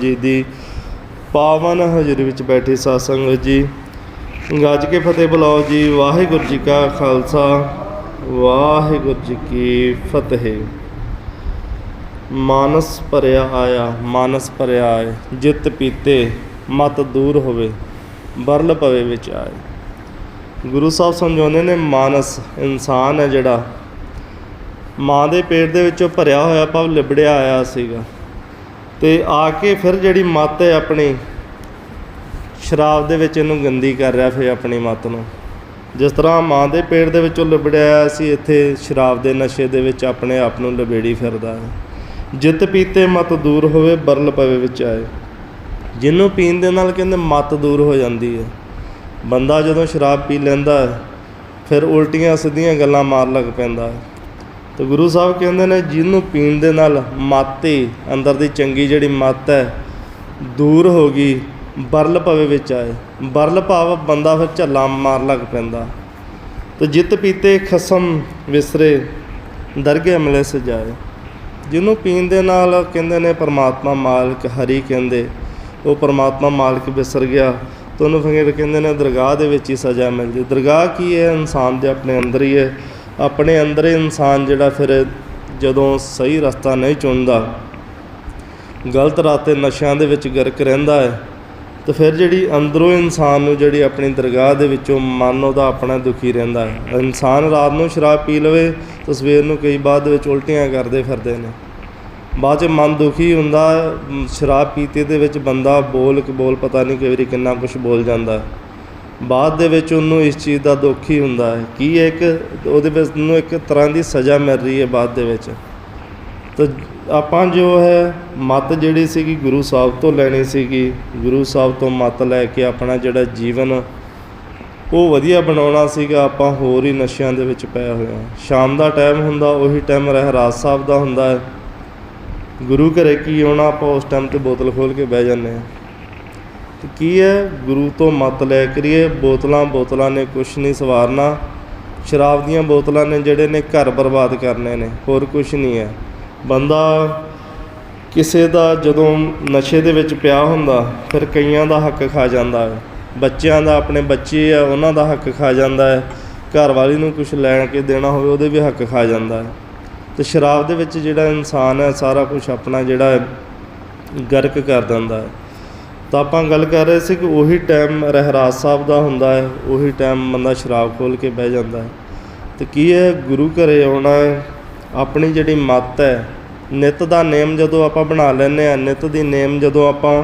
ਜੀ ਦੀ ਪਾਵਨ ਹਜ਼ੂਰੀ ਵਿੱਚ ਬੈਠੀ ਸਾਧ ਸੰਗਤ ਜੀ। ਗੱਜ ਕੇ ਫਤਿਹ ਬੁਲਾਓ ਜੀ। ਵਾਹਿਗੁਰੂ ਜੀ ਕਾ ਖਾਲਸਾ, ਵਾਹਿਗੁਰੂ ਜੀ ਕੀ ਫਤਿਹ। ਮਾਨਸ ਭਰਿਆ ਆਇਆ, ਮਾਨਸ ਭਰਿਆ ਆਏ। ਜਿਤ ਪੀਤੇ, ਮਤ ਦੂਰ ਹੋਵੇ ਬਰਲ ਪਵੇ ਵਿੱਚ ਆਏ। ਗੁਰੂ ਸਾਹਿਬ ਸਮਝਾਉਂਦੇ ਨੇ, ਮਾਨਸ ਇਨਸਾਨ ਹੈ ਜਿਹੜਾ। ਮਾਂ ਦੇ ਪੇਟ ਦੇ ਵਿੱਚੋਂ ਭਰਿਆ ਹੋਇਆ ਭਾਵ ਲਿਬੜਿਆ ਆਇਆ ਸੀਗਾ। ਤੇ ਆ ਕੇ ਫਿਰ ਜਿਹੜੀ ਮੱਤ ਹੈ ਆਪਣੀ, ਸ਼ਰਾਬ ਦੇ ਵਿੱਚ ਇਹਨੂੰ ਗੰਦੀ ਕਰ ਰਿਹਾ ਫਿਰ ਆਪਣੀ ਮੱਤ ਨੂੰ। ਜਿਸ ਤਰ੍ਹਾਂ ਮਾਂ ਦੇ ਪੇਟ ਦੇ ਵਿੱਚੋਂ ਲਬੜਿਆ ਆਇਆ ਸੀ, ਇੱਥੇ ਸ਼ਰਾਬ ਦੇ ਨਸ਼ੇ ਦੇ ਵਿੱਚ ਆਪਣੇ ਆਪ ਨੂੰ ਲਬੇੜੀ ਫਿਰਦਾ ਹੈ। ਜਿੱਤ ਪੀਤੇ ਮਤ ਦੂਰ ਹੋਵੇ, ਬਰਲ ਪਵੇ ਵਿੱਚ ਆਏ। ਜਿਹਨੂੰ ਪੀਣ ਦੇ ਨਾਲ ਕਹਿੰਦੇ ਮਤ ਦੂਰ ਹੋ ਜਾਂਦੀ ਹੈ। ਬੰਦਾ ਜਦੋਂ ਸ਼ਰਾਬ ਪੀ ਲੈਂਦਾ ਫਿਰ ਉਲਟੀਆਂ ਸਿੱਧੀਆਂ ਗੱਲਾਂ ਮਾਰ ਲੱਗ ਪੈਂਦਾ ਹੈ। ਤੇ ਗੁਰੂ ਸਾਹਿਬ ਕਹਿੰਦੇ ਨੇ, ਜਿਹਨੂੰ ਪੀਣ ਦੇ ਨਾਲ ਮਾਤੇ ਅੰਦਰ ਦੀ ਚੰਗੀ ਜਿਹੜੀ ਮੱਤ ਹੈ, ਦੂਰ ਹੋ ਗਈ, ਬਰਲ ਭਵੇ ਵਿੱਚ ਆਏ। ਬਰਲ ਭਾਵ ਬੰਦਾ ਫਿਰ ਝੱਲਾ ਮਾਰ ਲੱਗ ਪੈਂਦਾ। ਤੇ ਜਿੱਤ ਪੀਤੇ ਖਸਮ ਵਿਸਰੇ, ਦਰਗੇ ਅਮਲੇ ਸਜਾਏ ਜਿਹਨੂੰ ਪੀਣ ਦੇ ਨਾਲ ਕਹਿੰਦੇ ਨੇ, ਪਰਮਾਤਮਾ ਮਾਲਕ ਹਰੀ ਕਹਿੰਦੇ, ਉਹ ਪਰਮਾਤਮਾ ਮਾਲਕ ਵਿਸਰ ਗਿਆ। ਤਾਂ ਉਹਨੂੰ ਫਿਰ ਕਹਿੰਦੇ ਨੇ, ਦਰਗਾਹ ਦੇ ਵਿੱਚ ਹੀ ਸਜ਼ਾ ਮਿਲਦੀ। ਦਰਗਾਹ ਕੀ ਹੈ? ਇਨਸਾਨ ਦੇ ਆਪਣੇ ਅੰਦਰ ਹੀ ਹੈ। ਆਪਣੇ ਅੰਦਰ ਇਨਸਾਨ ਜਿਹੜਾ ਫਿਰ ਜਦੋਂ ਸਹੀ ਰਸਤਾ ਨਹੀਂ ਚੁਣਦਾ, ਗਲਤ ਰਾਤੇ ਨਸ਼ਿਆਂ ਦੇ ਵਿੱਚ ਗਰਕ ਰਹਿੰਦਾ ਹੈ, ਤੇ ਫਿਰ ਜਿਹੜੀ ਅੰਦਰੋਂ ਇਨਸਾਨ ਨੂੰ ਜਿਹੜੀ ਆਪਣੀ ਦਰਗਾਹ ਦੇ ਵਿੱਚੋਂ ਮਨ ਉਹਦਾ ਆਪਣਾ ਦੁਖੀ ਰਹਿੰਦਾ ਹੈ। ਇਨਸਾਨ ਰਾਤ ਨੂੰ ਸ਼ਰਾਬ ਪੀ ਲਵੇ, ਤਾਂ ਸਵੇਰ ਨੂੰ ਕਈ ਬਾਅਦ ਦੇ ਵਿੱਚ ਉਲਟੀਆਂ ਕਰਦੇ ਫਿਰਦੇ ਨੇ। ਬਾਅਦ ਚ ਮਨ ਦੁਖੀ ਹੁੰਦਾ, ਸ਼ਰਾਬ ਪੀਤੇ ਦੇ ਵਿੱਚ ਬੰਦਾ ਬੋਲ ਕੇ ਬੋਲ ਪਤਾ ਨਹੀਂ ਕਈ ਵਾਰੀ ਕਿੰਨਾ ਕੁਝ ਬੋਲ ਜਾਂਦਾ ਬਾਅਦ ਦੇ ਵਿੱਚ ਉਹਨੂੰ ਇਸ ਚੀਜ਼ ਦਾ ਦੁੱਖ ਹੀ ਹੁੰਦਾ ਹੈ। ਕੀ ਹੈ ਇੱਕ, ਉਹਦੇ ਵਿੱਚ ਨੂੰ ਇੱਕ ਤਰ੍ਹਾਂ ਦੀ ਸਜ਼ਾ ਮਿਲ ਰਹੀ ਹੈ ਬਾਅਦ ਦੇ ਵਿੱਚ। ਤਾਂ ਆਪਾਂ ਜੋ ਹੈ, ਮਤ ਜਿਹੜੀ ਸੀਗੀ ਗੁਰੂ ਸਾਹਿਬ ਤੋਂ ਲੈਣੀ ਸੀਗੀ। ਗੁਰੂ ਸਾਹਿਬ ਤੋਂ ਮਤ ਲੈ ਕੇ ਆਪਣਾ ਜਿਹੜਾ ਜੀਵਨ, ਉਹ ਵਧੀਆ ਬਣਾਉਣਾ ਸੀਗਾ। ਆਪਾਂ ਹੋਰ ਹੀ ਨਸ਼ਿਆਂ ਦੇ ਵਿੱਚ ਪਏ ਹੋਏ ਹਾਂ। ਸ਼ਾਮ ਦਾ ਟਾਈਮ ਹੁੰਦਾ, ਉਹੀ ਟਾਈਮ ਰਹਿਰਾਸ ਸਾਹਿਬ ਦਾ ਹੁੰਦਾ ਹੈ। ਗੁਰੂ ਘਰੇ ਕੀ ਆਉਣਾ, ਆਪਾਂ ਉਸ ਟਾਈਮ ਤੇ ਬੋਤਲ ਖੋਲ ਕੇ ਬਹਿ ਜਾਂਦੇ ਹਾਂ। ਤੇ ਕੀ ਹੈ? ਗੁਰੂ ਤੋਂ ਮਤ ਲੈ ਕਰੀਏ। ਬੋਤਲਾਂ ਬੋਤਲਾਂ ਨੇ ਕੁਛ ਨਹੀਂ ਸਵਾਰਨਾ। ਸ਼ਰਾਬ ਦੀਆਂ ਬੋਤਲਾਂ ਨੇ ਜਿਹੜੇ ਨੇ ਘਰ ਬਰਬਾਦ ਕਰਨੇ ਨੇ। ਹੋਰ ਕੁਛ ਨਹੀਂ ਹੈ। ਬੰਦਾ ਕਿਸੇ ਦਾ ਜਦੋਂ ਨਸ਼ੇ ਦੇ ਵਿੱਚ ਪਿਆ ਹੁੰਦਾ, ਫਿਰ ਕਈਆਂ ਦਾ ਹੱਕ ਖਾ ਜਾਂਦਾ ਹੈ। ਬੱਚਿਆਂ ਦਾ, ਆਪਣੇ ਬੱਚੇ ਆ, ਉਹਨਾਂ ਦਾ ਹੱਕ ਖਾ ਜਾਂਦਾ ਹੈ। ਘਰ ਵਾਲੀ ਨੂੰ ਕੁਝ ਲੈ ਕੇ ਦੇਣਾ ਹੋਵੇ, ਉਹਦੇ ਵੀ ਹੱਕ ਖਾ ਜਾਂਦਾ ਹੈ। ਤੇ ਸ਼ਰਾਬ ਦੇ ਵਿੱਚ ਜਿਹੜਾ ਇਨਸਾਨ ਹੈ, ਸਾਰਾ ਕੁਝ ਆਪਣਾ ਜਿਹੜਾ ਗਰਕ ਕਰ ਦਿੰਦਾ ਹੈ। ਤਾਂ ਆਪਾਂ ਗੱਲ ਕਰ ਰਹੇ ਸੀ ਕਿ ਉਹੀ ਟਾਈਮ ਰਹਿਰਾਸ ਸਾਹਿਬ ਦਾ ਹੁੰਦਾ ਹੈ, ਉਹੀ ਟਾਈਮ ਬੰਦਾ ਸ਼ਰਾਬ ਖੋਲ ਕੇ ਬਹਿ ਜਾਂਦਾ ਹੈ। ਤੇ ਕੀ ਹੈ ਗੁਰੂ ਘਰੇ ਆਉਣਾ ਹੈ? ਆਪਣੀ ਜਿਹੜੀ ਮੱਤ ਹੈ, ਨਿਤ ਦਾ ਨੇਮ ਜਦੋਂ ਆਪਾਂ ਬਣਾ ਲੈਂਦੇ ਆ ਨਿਤ ਦੀ ਨੇਮ ਜਦੋਂ ਆਪਾਂ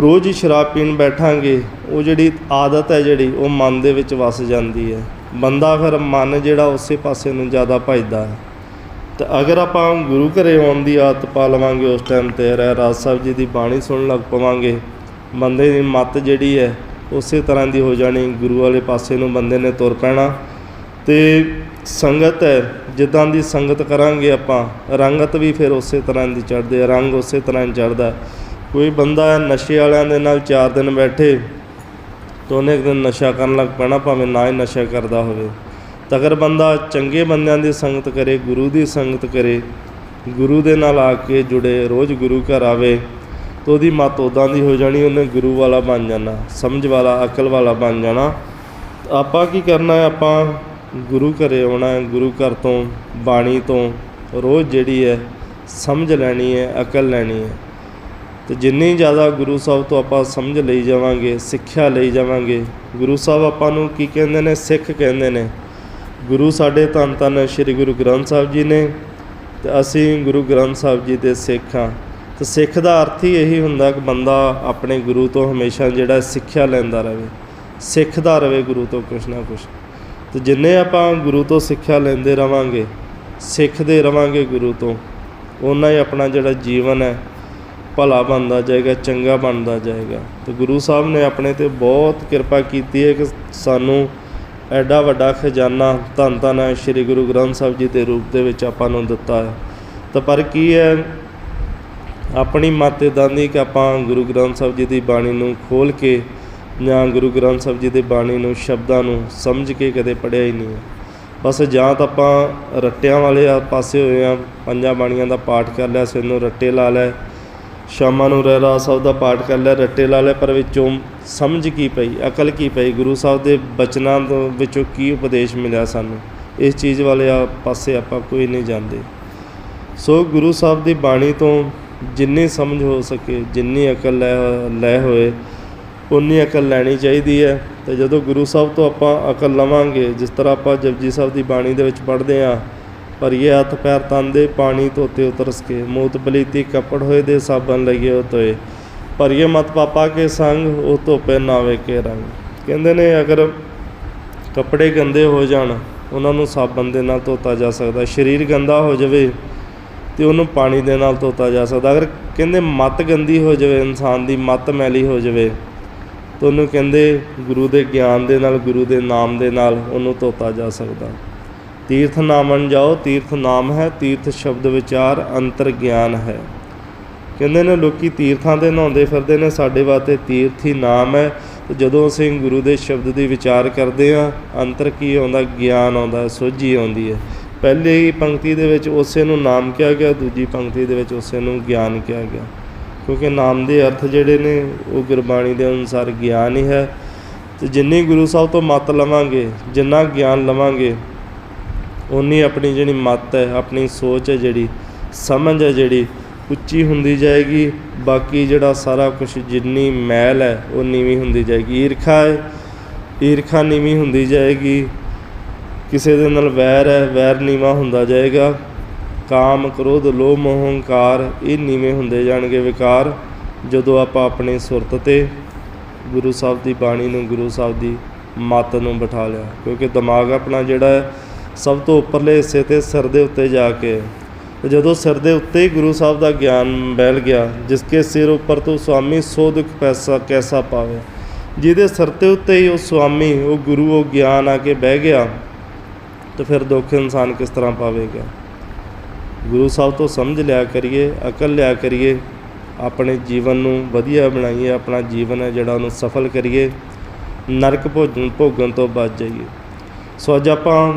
ਰੋਜ਼ ਹੀ ਸ਼ਰਾਬ ਪੀਣ ਬੈਠਾਂਗੇ, ਉਹ ਜਿਹੜੀ ਆਦਤ ਹੈ ਜਿਹੜੀ, ਉਹ ਮਨ ਦੇ ਵਿੱਚ ਵਸ ਜਾਂਦੀ ਹੈ। ਬੰਦਾ ਫਿਰ ਮਨ ਜਿਹੜਾ ਉਸੇ ਪਾਸੇ ਨੂੰ ਜ਼ਿਆਦਾ ਭਜਦਾ ਹੈ। ਤਾਂ ਅਗਰ ਆਪਾਂ ਗੁਰੂ ਘਰੇ ਆਉਣ ਦੀ ਆਦਤ ਪਾ ਲਵਾਂਗੇ ਉਸ ਟਾਈਮ ਤੇ, ਰਹਿ ਰਾਜ ਸਾਹਿਬ ਜੀ ਦੀ ਬਾਣੀ ਸੁਣਨ ਲੱਗ ਪਵਾਂਗੇ, ਬੰਦੇ ਦੀ ਮੱਤ ਜਿਹੜੀ ਹੈ, ਉਸੇ ਤਰ੍ਹਾਂ ਦੀ ਹੋ ਜਾਣੀ, ਗੁਰੂ ਵਾਲੇ ਪਾਸੇ ਨੂੰ ਬੰਦੇ ਨੇ ਤੁਰ ਪੈਣਾ। ਤੇ ਸੰਗਤ ਹੈ, ਜਿੱਦਾਂ ਦੀ ਸੰਗਤ ਕਰਾਂਗੇ ਆਪਾਂ, ਰੰਗਤ ਵੀ ਫਿਰ ਉਸੇ ਤਰ੍ਹਾਂ ਦੀ ਚੜ੍ਹਦੇ ਆ ਰੰਗ ਉਸੇ ਤਰ੍ਹਾਂ ਹੀ ਚੜ੍ਹਦਾ ਕੋਈ ਬੰਦਾ ਨਸ਼ੇ ਵਾਲਿਆਂ ਦੇ ਨਾਲ 4 ਦਿਨ ਬੈਠੇ, ਤਾਂ ਉਹਨੇ ਇੱਕ ਦਿਨ ਨਸ਼ਾ ਕਰਨ ਲੱਗ ਪੈਣਾ, ਭਾਵੇਂ ਨਾ ਹੀ ਨਸ਼ਾ ਕਰਦਾ ਹੋਵੇ। ਤਗਰ ਬੰਦਾ ਚੰਗੇ ਬੰਦਿਆਂ ਦੀ ਸੰਗਤ ਕਰੇ, ਗੁਰੂ ਦੀ ਸੰਗਤ ਕਰੇ, ਗੁਰੂ ਦੇ ਨਾਲ ਆ ਕੇ ਜੁੜੇ, ਰੋਜ਼ ਗੁਰੂ ਘਰ ਆਵੇ, ਤਾਂ ਉਹਦੀ ਮੱਤ ਉਦਾਂ ਦੀ ਹੋ ਜਾਣੀ, ਉਹਨੇ ਗੁਰੂ ਵਾਲਾ ਬਣ ਜਾਣਾ, ਸਮਝ ਵਾਲਾ, ਅਕਲ ਵਾਲਾ ਬਣ ਜਾਣਾ। ਆਪਾਂ ਕੀ ਕਰਨਾ ਹੈ? ਆਪਾਂ ਗੁਰੂ ਘਰੇ ਆਉਣਾ ਹੈ, ਗੁਰੂ ਘਰ ਤੋਂ, ਬਾਣੀ ਤੋਂ, ਰੋਜ਼ ਜਿਹੜੀ ਹੈ, ਸਮਝ ਲੈਣੀ ਹੈ, ਅਕਲ ਲੈਣੀ ਹੈ। ਤੇ ਜਿੰਨੀ ਜ਼ਿਆਦਾ ਗੁਰੂ ਸਾਹਿਬ ਤੋਂ ਆਪਾਂ ਸਮਝ ਲਈ ਜਾਵਾਂਗੇ, ਸਿੱਖਿਆ ਲਈ ਜਾਵਾਂਗੇ, ਗੁਰੂ ਸਾਹਿਬ ਆਪਾਂ ਨੂੰ ਕੀ ਕਹਿੰਦੇ ਨੇ? ਸਿੱਖ ਕਹਿੰਦੇ ਨੇ। ਗੁਰੂ ਸਾਡੇ ਧੰਨ ਧੰਨ ਸ੍ਰੀ ਗੁਰੂ ਗ੍ਰੰਥ ਸਾਹਿਬ ਜੀ ਨੇ ਤੇ ਅਸੀਂ ਗੁਰੂ ਗ੍ਰੰਥ ਸਾਹਿਬ ਜੀ ਦੇ ਸਿੱਖ ਹਾਂ। ਤੇ ਸਿੱਖ ਦਾ ਅਰਥ ਹੀ ਇਹੀ ਹੁੰਦਾ ਕਿ ਬੰਦਾ ਆਪਣੇ ਗੁਰੂ ਤੋਂ ਹਮੇਸ਼ਾ ਜਿਹੜਾ ਸਿੱਖਿਆ ਲੈਂਦਾ ਰਹੇ। ਸਿੱਖਦਾ ਰਹੇ ਗੁਰੂ ਤੋਂ ਕੁਛ ਨਾ ਕੁਛ। ਤੇ ਜਿੰਨੇ ਆਪਾਂ ਗੁਰੂ ਤੋਂ ਸਿੱਖਿਆ ਲੈਂਦੇ ਰਵਾਂਗੇ, ਸਿੱਖਦੇ ਰਵਾਂਗੇ ਗੁਰੂ ਤੋਂ ਉਹਨਾਂ ਹੀ ਆਪਣਾ ਜਿਹੜਾ ਜੀਵਨ ਹੈ, ਭਲਾ ਬਣਦਾ ਜਾਏਗਾ, ਚੰਗਾ ਬਣਦਾ ਜਾਏਗਾ। ਤੇ ਗੁਰੂ ਸਾਹਿਬ ਨੇ ਆਪਣੇ ਤੇ ਬਹੁਤ ਕਿਰਪਾ ਕੀਤੀ ਹੈ ਕਿ ਸਾਨੂੰ ਐਡਾ ਵੱਡਾ ਖਜ਼ਾਨਾ ਧੰਨ ਧੰਨ ਹੈ, ਸ੍ਰੀ ਗੁਰੂ ਗ੍ਰੰਥ ਸਾਹਿਬ ਜੀ ਦੇ ਰੂਪ ਦੇ ਵਿੱਚ ਆਪਾਂ ਨੂੰ ਦਿੱਤਾ ਹੈ। ਤਾਂ ਪਰ ਕੀ ਹੈ, ਆਪਣੀ ਮੱਤ ਇੱਦਾਂ ਦੀ ਕਿ ਆਪਾਂ ਗੁਰੂ ਗ੍ਰੰਥ ਸਾਹਿਬ ਜੀ ਦੀ ਬਾਣੀ ਨੂੰ ਖੋਲ ਕੇ ਜਾਂ ਗੁਰੂ ਗ੍ਰੰਥ ਸਾਹਿਬ ਜੀ ਦੀ ਬਾਣੀ ਨੂੰ ਸ਼ਬਦਾਂ ਨੂੰ ਸਮਝ ਕੇ ਕਦੇ ਪੜ੍ਹਿਆ ਹੀ ਨਹੀਂ ਹੈ। ਬਸ ਜਾਂ ਤਾਂ ਆਪਾਂ ਰੱਟਿਆਂ ਵਾਲੇ ਪਾਸੇ ਹੋਏ ਆ ਪੰਜਾਂ ਬਾਣੀਆਂ ਦਾ ਪਾਠ ਕਰ ਲਿਆ, ਸਿਰ ਨੂੰ ਰੱਟੇ ਲਾ ਲਏ ਸ਼ਾਮਾਂ ਨੂੰ ਰਹਿਰਾਸ ਸਾਹਿਬ ਦਾ ਪਾਠ ਕਰ ਲਿਆ, ਰੱਟੇ ਲਾ ਲਿਆ ਪਰ ਵਿੱਚੋਂ ਸਮਝ ਕੀ ਪਈ, ਅਕਲ ਕੀ ਪਈ, ਗੁਰੂ ਸਾਹਿਬ ਦੇ ਬਚਨਾਂ ਤੋਂ ਵਿੱਚੋਂ ਕੀ ਉਪਦੇਸ਼ ਮਿਲਿਆ ਸਾਨੂੰ? ਇਸ ਚੀਜ਼ ਵਾਲੇ ਆ ਪਾਸੇ ਆਪਾਂ ਕੋਈ ਨਹੀਂ ਜਾਂਦੇ। ਸੋ ਗੁਰੂ ਸਾਹਿਬ ਦੀ ਬਾਣੀ ਤੋਂ ਜਿੰਨੀ ਸਮਝ ਹੋ ਸਕੇ, ਜਿੰਨੀ ਅਕਲ ਲੈ ਲੈ ਹੋਏ ਉਨੀ ਅਕਲ ਲੈਣੀ ਚਾਹੀਦੀ ਹੈ। ਤੇ ਜਦੋਂ ਗੁਰੂ ਸਾਹਿਬ ਤੋਂ ਆਪਾਂ ਅਕਲ ਲਵਾਂਗੇ, ਜਿਸ ਤਰ੍ਹਾਂ ਆਪਾਂ ਜਪਜੀ ਸਾਹਿਬ ਦੀ ਬਾਣੀ ਦੇ ਵਿੱਚ ਪੜ੍ਹਦੇ ਹਾਂ ਭਰੀਏ ਹੱਥ ਪੈਰ ਤੰਦੇ ਪਾਣੀ ਧੋਤੇ ਉਤਰਸ ਕੇ, ਮੂਤ ਬਲੀਤੀ ਕੱਪੜ ਹੋਏ ਦੇ ਸਾਬਨ ਲਗੇ ਤੋਏ ਭਰੀਏ ਮਤ ਪਾਪਾ ਕੇ ਸੰਗ, ਉਹ ਧੋਪੇ ਨਾਵੇ ਕੇ ਰੰਗ। ਕਹਿੰਦੇ ਨੇ, ਅਗਰ ਕੱਪੜੇ ਗੰਦੇ ਹੋ ਜਾਣ, ਉਹਨਾਂ ਨੂੰ ਸਾਬਣ ਦੇ ਨਾਲ ਧੋਤਾ ਜਾ ਸਕਦਾ। ਸਰੀਰ ਗੰਦਾ ਹੋ ਜਾਵੇ, ਤੇ ਉਹਨੂੰ ਪਾਣੀ ਦੇ ਨਾਲ ਧੋਤਾ ਜਾ ਸਕਦਾ। ਅਗਰ ਕਹਿੰਦੇ ਮਤ ਗੰਦੀ ਹੋ ਜਾਵੇ, ਇਨਸਾਨ ਦੀ ਮਤ ਮੈਲੀ ਹੋ ਜਾਵੇ, ਤਾਂ ਉਹਨੂੰ ਕਹਿੰਦੇ ਗੁਰੂ ਦੇ ਗਿਆਨ ਦੇ ਨਾਲ, ਗੁਰੂ ਦੇ ਨਾਮ ਦੇ ਨਾਲ ਉਹਨੂੰ ਧੋਤਾ ਜਾ ਸਕਦਾ। ਤੀਰਥ ਨਾਮਨ ਜਾਓ, ਤੀਰਥ ਨਾਮ ਹੈ, ਤੀਰਥ ਸ਼ਬਦ ਵਿਚਾਰ ਅੰਤਰ ਗਿਆਨ ਹੈ। ਕਹਿੰਦੇ ਨੇ ਲੋਕੀ ਤੀਰਥਾਂ ਤੇ ਨਹਾਉਂਦੇ ਫਿਰਦੇ ਨੇ, ਸਾਡੇ ਵਾਸਤੇ ਤੀਰਥ ਹੀ ਨਾਮ ਹੈ। ਤੇ ਜਦੋਂ ਅਸੀਂ ਗੁਰੂ ਦੇ ਸ਼ਬਦ ਦੀ ਵਿਚਾਰ ਕਰਦੇ ਹਾਂ, ਅੰਤਰ ਕੀ ਆਉਂਦਾ? ਗਿਆਨ ਆਉਂਦਾ, ਸੋਝੀ ਆਉਂਦੀ ਹੈ। ਪਹਿਲੀ ਪੰਕਤੀ ਦੇ ਵਿੱਚ ਉਸੇ ਨੂੰ ਨਾਮ ਕਿਹਾ ਗਿਆ, ਦੂਜੀ ਪੰਕਤੀ ਦੇ ਵਿੱਚ ਉਸੇ ਨੂੰ ਗਿਆਨ ਕਿਹਾ ਗਿਆ। ਕਿਉਂਕਿ ਨਾਮ ਦੇ ਅਰਥ ਜਿਹੜੇ ਨੇ, ਉਹ ਗੁਰਬਾਣੀ ਦੇ ਅਨੁਸਾਰ ਗਿਆਨ ਹੀ ਹੈ। ਤੇ ਜਿੰਨੀ ਗੁਰੂ ਸਾਹਿਬ ਤੋਂ ਮਤ ਲਵਾਂਗੇ, ਜਿੰਨਾ ਗਿਆਨ ਲਵਾਂਗੇ ਉਨੀ ਆਪਣੀ ਜਿਹੜੀ ਮੱਤ ਹੈ, ਆਪਣੀ ਸੋਚ ਹੈ ਜਿਹੜੀ, ਸਮਝ ਹੈ ਜਿਹੜੀ, ਉੱਚੀ ਹੁੰਦੀ ਜਾਏਗੀ। ਬਾਕੀ ਜਿਹੜਾ ਸਾਰਾ ਕੁਝ ਜਿੰਨੀ ਮੈਲ ਹੈ, ਉਹ ਨੀਵੀਂ ਹੁੰਦੀ ਜਾਏਗੀ। ਈਰਖਾ ਹੈ, ਈਰਖਾ ਨੀਵੀਂ ਹੁੰਦੀ ਜਾਏਗੀ। ਕਿਸੇ ਦੇ ਨਾਲ ਵੈਰ ਹੈ, ਵੈਰ ਨੀਵਾ ਹੁੰਦਾ ਜਾਏਗਾ। ਕਾਮ, ਕ੍ਰੋਧ, ਲੋਭ ਮੋਹ ਹੰਕਾਰ ਇਹ ਨੀਵੇਂ ਹੁੰਦੇ ਜਾਣਗੇ ਵਿਕਾਰ। ਜਦੋਂ ਆਪਾਂ ਆਪਣੀ ਸੁਰਤ ਤੇ ਗੁਰੂ ਸਾਹਿਬ ਦੀ ਬਾਣੀ ਨੂੰ, ਗੁਰੂ ਸਾਹਿਬ ਦੀ ਮੱਤ ਨੂੰ ਬਿਠਾ ਲਿਆ, ਕਿਉਂਕਿ ਦਿਮਾਗ ਆਪਣਾ ਜਿਹੜਾ ਹੈ ਸਭ ਤੋਂ ਉੱਪਰਲੇ ਹਿੱਸੇ ਤੇ ਸਿਰ ਦੇ ਉੱਤੇ ਜਾ ਕੇ। ਤੇ ਜਦੋਂ ਸਿਰ ਦੇ ਉੱਤੇ ਹੀ ਗੁਰੂ ਸਾਹਿਬ ਦਾ ਗਿਆਨ ਬਹਿਲ ਗਿਆ, ਜਿਸ ਕੇ ਸਿਰ ਉੱਪਰ ਤੋਂ ਸੁਆਮੀ ਸੋ ਪੈਸਾ ਕੈਸਾ ਪਾਵੇ। ਜਿਹਦੇ ਸਿਰ ਤੇ ਉੱਤੇ ਹੀ ਉਹ ਸੁਆਮੀ, ਉਹ ਗੁਰੂ, ਉਹ ਗਿਆਨ ਆ ਕੇ ਬਹਿ ਗਿਆ, ਤੇ ਫਿਰ ਦੁੱਖ ਇਨਸਾਨ ਕਿਸ ਤਰ੍ਹਾਂ ਪਾਵੇਗਾ? ਗੁਰੂ ਸਾਹਿਬ ਤੋਂ ਸਮਝ ਲਿਆ ਕਰੀਏ, ਅਕਲ ਲਿਆ ਕਰੀਏ, ਆਪਣੇ ਜੀਵਨ ਨੂੰ ਵਧੀਆ ਬਣਾਈਏ, ਆਪਣਾ ਜੀਵਨ ਹੈ ਜਿਹੜਾ ਉਹਨੂੰ ਸਫਲ ਕਰੀਏ, ਨਰਕ ਭੋਜਨ ਭੋਗਣ ਤੋਂ ਬਚ ਜਾਈਏ। ਸੋ ਅੱਜ ਆਪਾਂ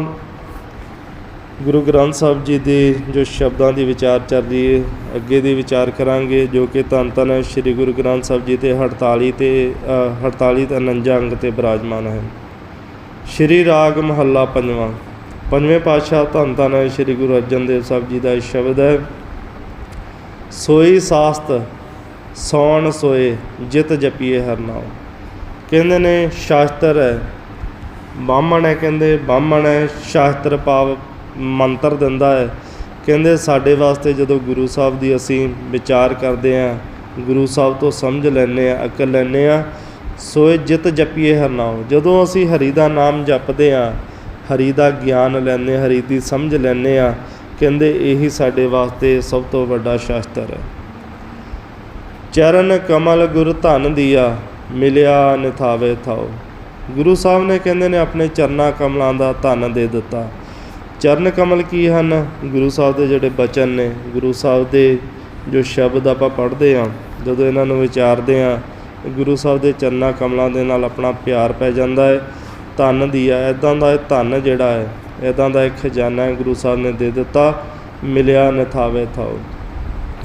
ਗੁਰੂ ਗ੍ਰੰਥ ਸਾਹਿਬ ਜੀ ਦੇ ਜੋ ਸ਼ਬਦਾਂ ਦੀ ਵਿਚਾਰ ਚੱਲ ਰਹੀ ਹੈ ਅੱਗੇ ਦੀ ਵਿਚਾਰ ਕਰਾਂਗੇ ਜੋ ਕਿ ਧੰਨ ਧੰਨ ਸ੍ਰੀ ਗੁਰੂ ਗ੍ਰੰਥ ਸਾਹਿਬ ਜੀ ਦੇ 48 ਤੇ ਅ, 48 ਤੇ 49 ਅੰਗ ਤੇ ਬਿਰਾਜਮਾਨ ਹੈ। ਸ਼੍ਰੀ ਰਾਗ ਮਹੱਲਾ ਪੰਜਵਾਂ। ਪੰਜਵੇਂ ਪਾਤਸ਼ਾਹ ਧੰਨ ਧੰਨ ਸ੍ਰੀ ਗੁਰੂ ਅਰਜਨ ਦੇਵ ਸਾਹਿਬ ਜੀ ਦਾ ਇਹ ਸ਼ਬਦ ਹੈ ਸੋਈ ਸਾਸਤ ਸੌਣ ਸੋਏ ਜਿਤ ਜਪੀਏ ਹਰ ਨਾਮ। ਕਹਿੰਦੇ ਨੇ ਸ਼ਾਸਤਰ ਹੈ। ਬਾਹਮਣ ਹੈ ਕਹਿੰਦੇ ਬਾਹਮਣ ਹੈ ਸ਼ਾਸਤਰ ਪਾਵ ਮੰਤਰ ਦਿੰਦਾ ਹੈ। ਕਹਿੰਦੇ, ਸਾਡੇ ਵਾਸਤੇ ਜਦੋਂ ਗੁਰੂ ਸਾਹਿਬ ਦੀ ਅਸੀਂ ਵਿਚਾਰ ਕਰਦੇ ਹਾਂ, ਗੁਰੂ ਸਾਹਿਬ ਤੋਂ ਸਮਝ ਲੈਂਦੇ ਹਾਂ, ਅਕਲ ਲੈਂਦੇ ਹਾਂ, ਸੋਏ ਜਿਤ ਜਪੀਏ ਹਰਨਾਉ ਜਦੋਂ ਅਸੀਂ ਹਰੀ ਦਾ ਨਾਮ ਜਪਦੇ ਹਾਂ, ਹਰੀ ਦਾ ਗਿਆਨ ਲੈਂਦੇ ਹਰੀ ਦੀ ਸਮਝ ਲੈਂਦੇ ਹਾਂ, ਕਹਿੰਦੇ, ਇਹੀ ਸਾਡੇ ਵਾਸਤੇ ਸਭ ਤੋਂ ਵੱਡਾ ਸ਼ਾਸਤਰ ਹੈ। ਚਰਨ ਕਮਲ ਗੁਰ ਧਨ ਦੀਆ, ਮਿਲਿਆ ਨਿਥਾਵੇ ਥਾਓ। ਗੁਰੂ ਸਾਹਿਬ ਨੇ, ਕਹਿੰਦੇ ਨੇ, ਆਪਣੇ ਚਰਨਾ ਕਮਲਾਂ ਦਾ ਧਨ ਦੇ ਦਿੱਤਾ। ਚਰਨ ਕਮਲ ਕੀ ਹਨ? ਗੁਰੂ ਸਾਹਿਬ ਦੇ ਜਿਹੜੇ ਬਚਨ ਨੇ, ਗੁਰੂ ਸਾਹਿਬ ਦੇ ਜੋ ਸ਼ਬਦ ਆਪਾਂ ਪੜ੍ਹਦੇ ਹਾਂ, ਜਦੋਂ ਇਹਨਾਂ ਨੂੰ ਵਿਚਾਰਦੇ ਹਾਂ, ਗੁਰੂ ਸਾਹਿਬ ਦੇ ਚਰਨਾ ਕਮਲਾਂ ਦੇ ਨਾਲ ਆਪਣਾ ਪਿਆਰ ਪੈ ਜਾਂਦਾ ਹੈ, ਧਨ ਦੀ ਆ ਇਦਾਂ ਦਾ ਇਹ ਧਨ ਜਿਹੜਾ ਹੈ ਇਦਾਂ ਦਾ ਇੱਕ ਖਜ਼ਾਨਾ ਹੈ, ਗੁਰੂ ਸਾਹਿਬ ਨੇ ਦੇ ਦਿੱਤਾ, ਮਿਲਿਆ ਨਥਾਵੇ ਥਾਓ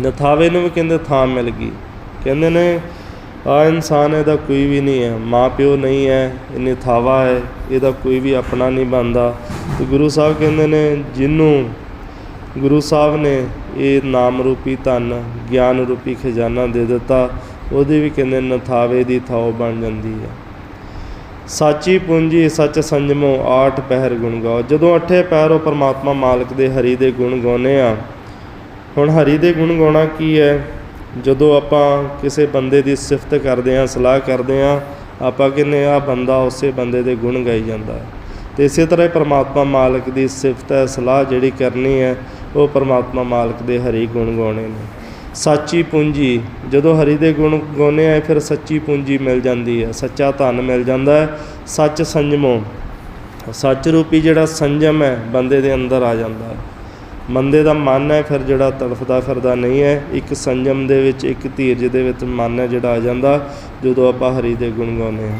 ਨਥਾਵੇ ਨੂੰ ਵੀ ਕਹਿੰਦੇ ਥਾਂ ਮਿਲ ਗਈ। ਕਹਿੰਦੇ ਨੇ, ਆ ਇਨਸਾਨ ਇਹਦਾ ਕੋਈ ਵੀ ਨਹੀਂ ਹੈ, ਮਾਂ ਪਿਓ ਨਹੀਂ ਹੈ ਇਹ ਨਿਥਾਵਾ ਹੈ, ਇਹਦਾ ਕੋਈ ਵੀ ਆਪਣਾ ਨਹੀਂ ਬਣਦਾ। ਤੇ ਗੁਰੂ ਸਾਹਿਬ ਕਹਿੰਦੇ ਨੇ, ਜਿਹਨੂੰ ਗੁਰੂ ਸਾਹਿਬ ਨੇ ਇਹ ਨਾਮ ਰੂਪੀ ਧਨ ਗਿਆਨ ਰੂਪੀ ਖਜ਼ਾਨਾ ਦੇ ਦਿੱਤਾ, ਉਹਦੀ ਵੀ ਕਹਿੰਦੇ ਨਥਾਵੇ ਦੀ ਥਾਓ ਬਣ ਜਾਂਦੀ ਹੈ। ਸਾਚੀ ਪੂੰਜੀ ਸੱਚ ਸੰਜਮੋ ਆਠ ਪਹਿਰ ਗੁਣ ਗਾਓ। ਜਦੋਂ ਅੱਠੇ ਪਹਿਰ ਉਹ ਪਰਮਾਤਮਾ ਮਾਲਕ ਦੇ ਹਰੀ ਦੇ ਗੁਣ ਗਾਉਂਦੇ ਆ ਹੁਣ ਹਰੀ ਦੇ ਗੁਣ ਗਾਉਣਾ ਕੀ ਹੈ? ਜਦੋਂ ਆਪਾਂ ਕਿਸੇ ਬੰਦੇ ਦੀ ਸਿਫਤ ਕਰਦੇ ਆ ਸਲਾਹ ਕਰਦੇ ਆ ਆਪਾਂ ਕਹਿੰਦੇ ਆ ਬੰਦਾ ਉਸੇ ਬੰਦੇ ਦੇ ਗੁਣ ਗਾਈ ਜਾਂਦਾ ਹੈ। ਤੇ ਇਸੇ ਤਰ੍ਹਾਂ ਹੀ ਪਰਮਾਤਮਾ ਮਾਲਕ ਦੀ ਸਿਫਤ ਹੈ, ਸਲਾਹ ਜਿਹੜੀ ਕਰਨੀ ਹੈ, ਉਹ ਪਰਮਾਤਮਾ ਮਾਲਕ ਦੇ ਹਰੀ ਗੁਣ ਗਾਉਣੇ ਨੇ। ਸੱਚੀ ਪੂੰਜੀ, ਜਦੋਂ ਹਰੀ ਦੇ ਗੁਣ ਗਾਉਂਦੇ ਆ ਫਿਰ ਸੱਚੀ ਪੂੰਜੀ ਮਿਲ ਜਾਂਦੀ ਹੈ, ਸੱਚਾ ਧਨ ਮਿਲ ਜਾਂਦਾ ਹੈ, ਸੱਚ ਸੰਜਮੋ। ਸੱਚ ਰੂਪੀ ਜਿਹੜਾ ਸੰਜਮ ਹੈ, ਬੰਦੇ ਦੇ ਅੰਦਰ ਆ ਜਾਂਦਾ ਹੈ। ਬੰਦੇ ਦਾ ਮਨ ਹੈ, ਫਿਰ ਜਿਹੜਾ ਤੜਫਦਾ ਫਿਰਦਾ ਨਹੀਂ ਹੈ, ਇੱਕ ਸੰਜਮ ਦੇ ਵਿੱਚ, ਇੱਕ ਧੀਰਜ ਦੇ ਵਿੱਚ ਮਨ ਹੈ ਜਿਹੜਾ ਆ ਜਾਂਦਾ, ਜਦੋਂ ਆਪਾਂ ਹਰੀ ਦੇ ਗੁਣ ਗਾਉਂਦੇ ਹਾਂ।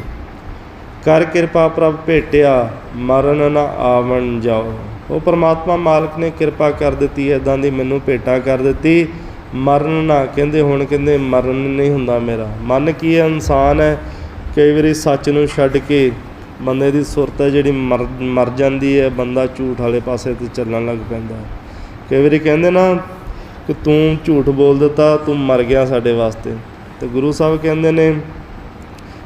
ਕਰ ਕਿਰਪਾ ਪ੍ਰਭ ਭੇਟਿਆ, ਮਰਨ ਨਾ ਆਵਣ ਜਾਓ। ਉਹ ਪਰਮਾਤਮਾ ਮਾਲਕ ਨੇ ਕਿਰਪਾ ਕਰ ਦਿੱਤੀ ਐਦਾਂ ਦੀ ਮੈਨੂੰ ਭੇਟਾ ਕਰ ਦਿੱਤੀ। ਮਰਨ ਨਾ, ਕਹਿੰਦੇ ਹੁਣ ਕਹਿੰਦੇ ਮਰਨ ਨਹੀਂ ਹੁੰਦਾ ਮੇਰਾ। ਮਨ ਕੀ ਹੈ, ਇਨਸਾਨ ਹੈ, ਕਈ ਵਾਰੀ ਸੱਚ ਨੂੰ ਛੱਡ ਕੇ ਬੰਦੇ ਦੀ ਸੁਰਤ ਹੈ, ਜਿਹੜੀ ਮਰ ਮਰ ਜਾਂਦੀ ਹੈ, ਬੰਦਾ ਝੂਠ ਵਾਲੇ ਪਾਸੇ ਤੇ ਚੱਲਣ ਲੱਗ ਪੈਂਦਾ ਹੈ। ਕਈ ਵਾਰੀ ਕਹਿੰਦੇ ਨਾ ਕਿ ਤੂੰ ਝੂਠ ਬੋਲ ਦਿੱਤਾ, ਤੂੰ ਮਰ ਗਿਆ ਸਾਡੇ ਵਾਸਤੇ। ਤੇ ਗੁਰੂ ਸਾਹਿਬ ਕਹਿੰਦੇ ਨੇ